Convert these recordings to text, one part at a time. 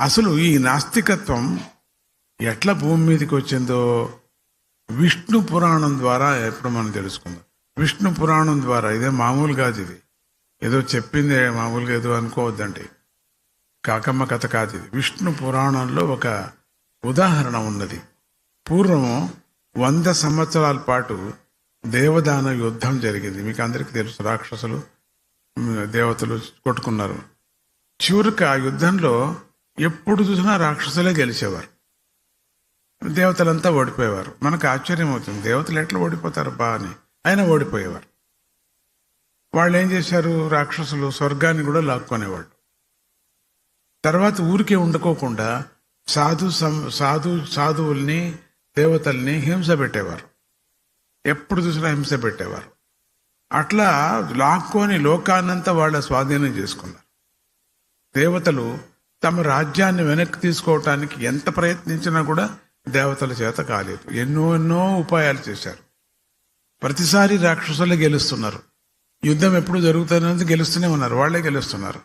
అసలు ఈ నాస్తికత్వం ఎట్లా భూమి మీదకి వచ్చిందో విష్ణు పురాణం ద్వారా ఎప్పుడు మనం తెలుసుకుందాం. విష్ణు పురాణం ద్వారా ఇదే మామూలు కాదు ఇది. ఏదో చెప్పింది మామూలుగా ఏదో అనుకోవద్దండి కాకమ్మ కథ కాదు ఇది. విష్ణు పురాణంలో ఒక ఉదాహరణ ఉన్నది. పూర్వం వంద సంవత్సరాల పాటు దేవదాన యుద్ధం జరిగింది. మీకు అందరికీ తెలుసు రాక్షసులు దేవతలు కొట్టుకున్నారు. చివరికి ఆ యుద్ధంలో ఎప్పుడు చూసినా రాక్షసులే గెలిచేవారు. దేవతలంతా ఓడిపోయేవారు. మనకు ఆశ్చర్యం అవుతుంది. దేవతలు ఎట్లా ఓడిపోతారు? బా అని. అయినా ఓడిపోయేవారు. వాళ్ళు ఏం చేశారు? రాక్షసులు స్వర్గాన్ని కూడా లాక్కునేవాళ్ళు. తర్వాత ఊరికే ఉండకోకుండా సాధు సం- సాధు సాధువుల్ని దేవతల్ని హింస పెట్టేవారు. ఎప్పుడు చూసినా హింస పెట్టేవారు. అట్లా లాక్కొని లోకాన్నంతా వాళ్ళ స్వాధీనం చేసుకున్నారు. దేవతలు తమ రాజ్యాన్ని వెనక్కి తీసుకోవటానికి ఎంత ప్రయత్నించినా కూడా దేవతల చేత కాలేదు. ఎన్నో ఎన్నో ఉపాయాలు చేశారు. ప్రతిసారి రాక్షసులే గెలుస్తున్నారు. యుద్ధం ఎప్పుడు జరుగుతున్నది గెలుస్తూనే ఉన్నారు. వాళ్ళే గెలుస్తున్నారు.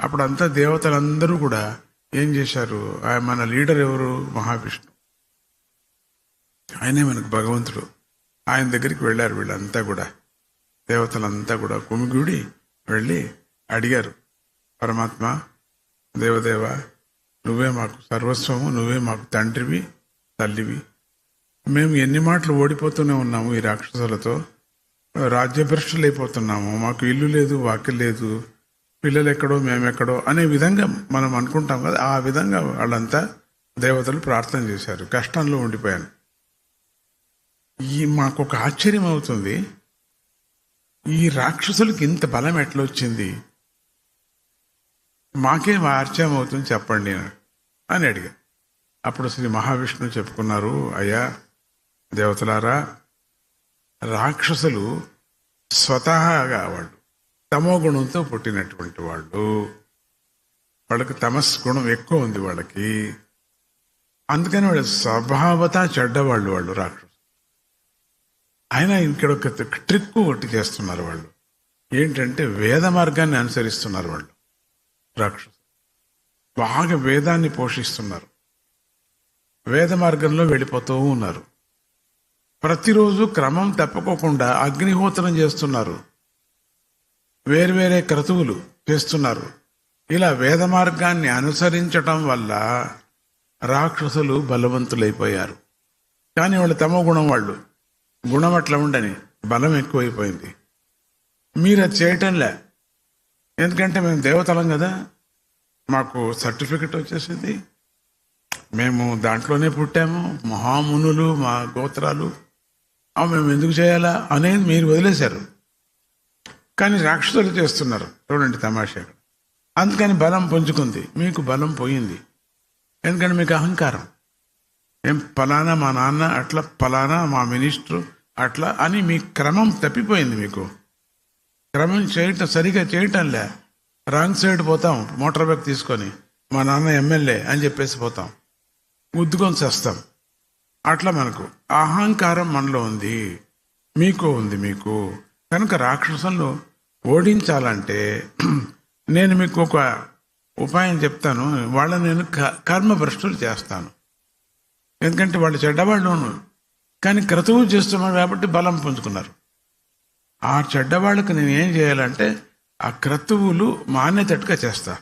అప్పుడంతా దేవతలందరూ కూడా ఏం చేశారు? ఆయన మన లీడర్ ఎవరు? మహావిష్ణు. ఆయనే మనకు భగవంతుడు. ఆయన దగ్గరికి వెళ్ళారు వీళ్ళంతా కూడా. దేవతలంతా కూడా కుమిగుడి వెళ్ళి అడిగారు పరమాత్మ దేవదేవ నువ్వే మాకు సర్వస్వము నువ్వే మాకు తండ్రివి తల్లివి. మేము ఎన్ని మాటలు ఓడిపోతూనే ఉన్నాము ఈ రాక్షసులతో. రాజ్యభ్రష్టులైపోతున్నాము మాకు ఇల్లు లేదు వాకిల్ లేదు పిల్లలు ఎక్కడో మేమెక్కడో అనే విధంగా మనం అనుకుంటాం కదా ఆ విధంగా వాళ్ళంతా దేవతలు ప్రార్థన చేశారు కష్టంలో ఉండిపోయాను. ఈ మాకు ఒక ఆశ్చర్యం అవుతుంది ఈ రాక్షసులకి ఇంత బలం ఎట్లా వచ్చింది మాకేం ఆశ్చర్యం అవుతుంది చెప్పండి అని. అడిగా. అప్పుడు శ్రీ మహావిష్ణువు చెప్పుకున్నారు అయ్యా దేవతలారా రాక్షసులు స్వతహాగా వాళ్ళు తమో గుణంతో పుట్టినటువంటి వాళ్ళు. వాళ్ళకి తమస్ గుణం ఎక్కువ ఉంది వాళ్ళకి. అందుకని వాళ్ళు స్వభావత చెడ్డవాళ్ళు వాళ్ళు రాక్షసు ఆయన ఇక్కడ ఒక ట్రిక్ ఒకటి చేస్తున్నారు వాళ్ళు. ఏంటంటే వేద మార్గాన్ని అనుసరిస్తున్నారు వాళ్ళు. రాక్షసు బాగా వేదాన్ని పోషిస్తున్నారు. వేద మార్గంలో వెళ్ళిపోతూ ఉన్నారు. ప్రతిరోజు క్రమం తప్పకోకుండా అగ్నిహోత్రం చేస్తున్నారు. వేర్వేరే క్రతువులు చేస్తున్నారు. ఇలా వేద మార్గాన్ని అనుసరించటం వల్ల రాక్షసులు బలవంతులైపోయారు. కానీ వాళ్ళు తమ గుణం వాళ్ళు. గుణం అట్లా ఉండని బలం ఎక్కువైపోయింది. మీరు అది చేయటంలే? ఎందుకంటే మేము దేవతలం కదా. మాకు సర్టిఫికెట్ వచ్చేసింది. మేము దాంట్లోనే పుట్టాము. మహామునులు మా గోత్రాలు. అవి మేము ఎందుకు చేయాలా అనేది మీరు వదిలేశారు. కానీ రాక్షసులు చేస్తున్నారు. చూడండి తమాషా. అందుకని బలం పుంజుకుంది. మీకు బలం పోయింది. ఎందుకంటే మీకు అహంకారం. ఏం ఫలానా మా నాన్న అట్లా ఫలానా మా మినిస్టరు అట్లా అని మీ క్రమం తప్పిపోయింది మీకు. క్రమం చేయటం సరిగా చేయటంలే. రాంగ్ సైడ్ పోతాం మోటార్ బైక్ తీసుకొని. మా నాన్న ఎమ్మెల్యే అని చెప్పేసి పోతాం. ముద్దుకొని చేస్తాం. అట్లా మనకు అహంకారం మనలో ఉంది. మీకు ఉంది మీకు. కనుక రాక్షసులను ఓడించాలంటే నేను మీకు ఒక ఉపాయం చెప్తాను. వాళ్ళని నేను క- కర్మభ్రష్టులు చేస్తాను. ఎందుకంటే వాళ్ళు చెడ్డవాళ్ళు కానీ క్రతువు చేస్తున్నారు కాబట్టి బలం పుంజుకున్నారు. ఆ చెడ్డవాళ్ళకి నేను ఏం చేయాలంటే ఆ క్రతువులు మానేటట్టుగా చేస్తా.